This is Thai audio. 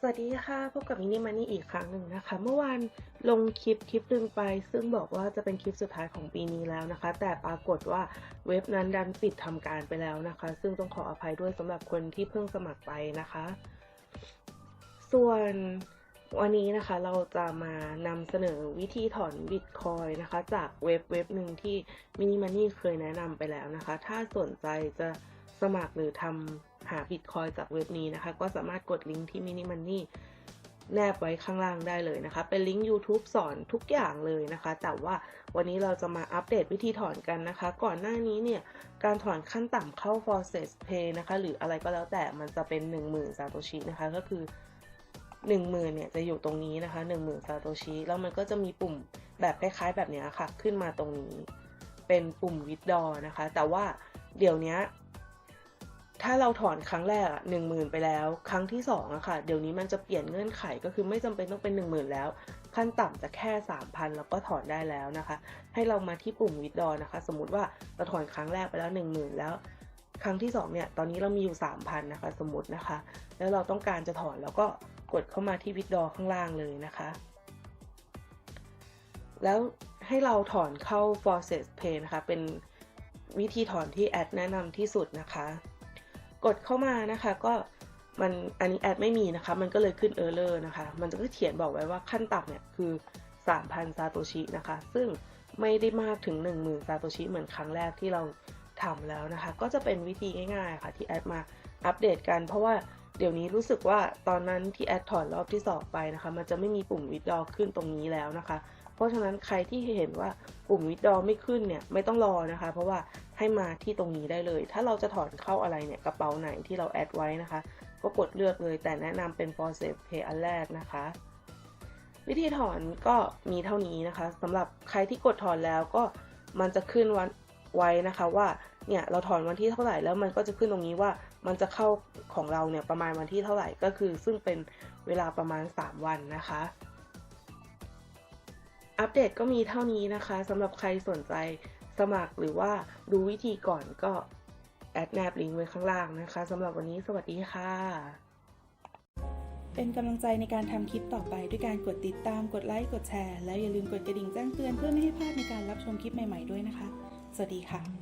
สวัสดีค่ะ พบกับมินิมันนี่อีกครั้งหนึ่งนะคะ เมื่อวานลงคลิปคลิปหนึ่งไป ซึ่งบอกว่าจะเป็นคลิปสุดท้ายของปีนี้แล้วนะคะ แต่ปรากฏว่าเว็บนั้นดันปิดทำการไปแล้วนะคะ ซึ่งต้องขออภัยด้วยสำหรับคนที่เพิ่งสมัครไปนะคะ ส่วนวันนี้นะคะเราจะมานำเสนอวิธีถอนบิตคอยนะคะ จากเว็บเว็บหนึ่งที่มินิมันนี่เคยแนะนำไปแล้วนะคะ ถ้าสนใจจะสมัครหรือทำ หาบิตคอยจากเว็บนี้นะคะ ก็สามารถกดลิงก์ที่มินิมันนี่แนบไว้ข้างล่างได้เลยนะคะ เป็นลิงก์ YouTube สอนทุกอย่างเลยนะคะ แต่ว่าวันนี้เราจะมาอัปเดตวิธีถอนกันนะคะ ก่อนหน้านี้เนี่ย การถอนขั้นต่ำเข้า Forces Pay นะคะ หรืออะไรก็แล้วแต่มันจะเป็น 10,000 ซาโตชินะคะ ก็คือ 10,000 เนี่ยจะอยู่ตรงนี้นะคะ 10,000 ซาโตชิ แล้วมันก็จะมีปุ่มแบบคล้ายๆ แบบนี้ค่ะ ขึ้นมาตรงนี้ เป็นปุ่ม withdraw นะคะ แต่ว่าเดี๋ยวนี้ ถ้าเราถอนครั้งแรกหนึ่งหมื่นไปแล้ว ครั้งที่สองอะค่ะ เดี๋ยวนี้มันจะเปลี่ยนเงื่อนไขก็คือไม่จำเป็นต้องเป็นหนึ่งหมื่นแล้ว ขั้นต่ำจะแค่สามพันแล้วก็ถอนได้แล้วนะคะ ให้เรามาที่ปุ่ม withdraw นะคะ สมมติว่าเราถอนครั้งแรกไปแล้วหนึ่งหมื่นแล้ว ครั้งที่สองเนี่ย ตอนนี้เรามีอยู่สามพันนะคะ สมมตินะคะ แล้วเราต้องการจะถอนแล้วก็กดเข้ามาที่ withdraw ข้างล่างเลยนะคะ แล้วให้เราถอนเข้า Forces Pay นะคะ เป็นวิธีถอนที่แอดแนะนำที่สุดนะคะ กดเข้ามานะคะก็มันอันนี้แอดไม่มีนะคะ มันก็เลยขึ้น Error นะคะ มันจะก็เขียนบอกไว้ว่าขั้นต่ำเนี่ยคือ 3,000 ซาโตชินะคะ ซึ่งไม่ได้มากถึง 10,000 ซาโตชิเหมือนครั้งแรกที่เราทำแล้วนะคะ ก็จะเป็นวิธีง่ายๆค่ะที่แอดมาอัปเดตกัน เพราะว่า เดี๋ยวนี้รู้สึกว่าตอนนั้นที่แอดถอนรอบที่สองไปนะคะ มันจะไม่มีปุ่ม withdraw ขึ้นตรงนี้แล้วนะคะ เพราะฉะนั้นใครที่เห็นว่าปุ่ม withdraw ไม่ขึ้นเนี่ยไม่ต้องรอนะคะ เพราะว่าให้มาที่ตรงนี้ได้เลย ถ้าเราจะถอนเข้าอะไรเนี่ยกระเป๋าไหนที่เราแอดไว้นะคะ ก็กดเลือกเลยแต่แนะนำเป็น for safe pay อันแรกนะคะวิธีถอนก็มีเท่านี้นะคะสำหรับใครที่กดถอนแล้วก็มันจะขึ้นวัน ไว้นะคะว่าเนี่ยเราถอนวันที่เท่าไหร่แล้วมันก็จะขึ้นตรงนี้ว่ามันจะเข้าของเราเนี่ยประมาณวันที่เท่าไหร่ก็คือ ซึ่งเป็นเวลาประมาณ 3 วันนะคะ อัปเดตก็มีเท่านี้นะคะสำหรับใครสนใจสมัครหรือว่าดูวิธีก่อนก็แอดแนบลิงก์ไว้ข้างล่างนะคะสำหรับวันนี้สวัสดีค่ะ เป็นกำลังใจในการทำคลิปต่อไปด้วยการกดติดตาม กดไลค์ กดแชร์ แล้วอย่าลืมกดกระดิ่งแจ้งเตือนเพื่อไม่ให้พลาดในการรับชมคลิปใหม่ ๆด้วยนะคะ สวัสดีค่ะ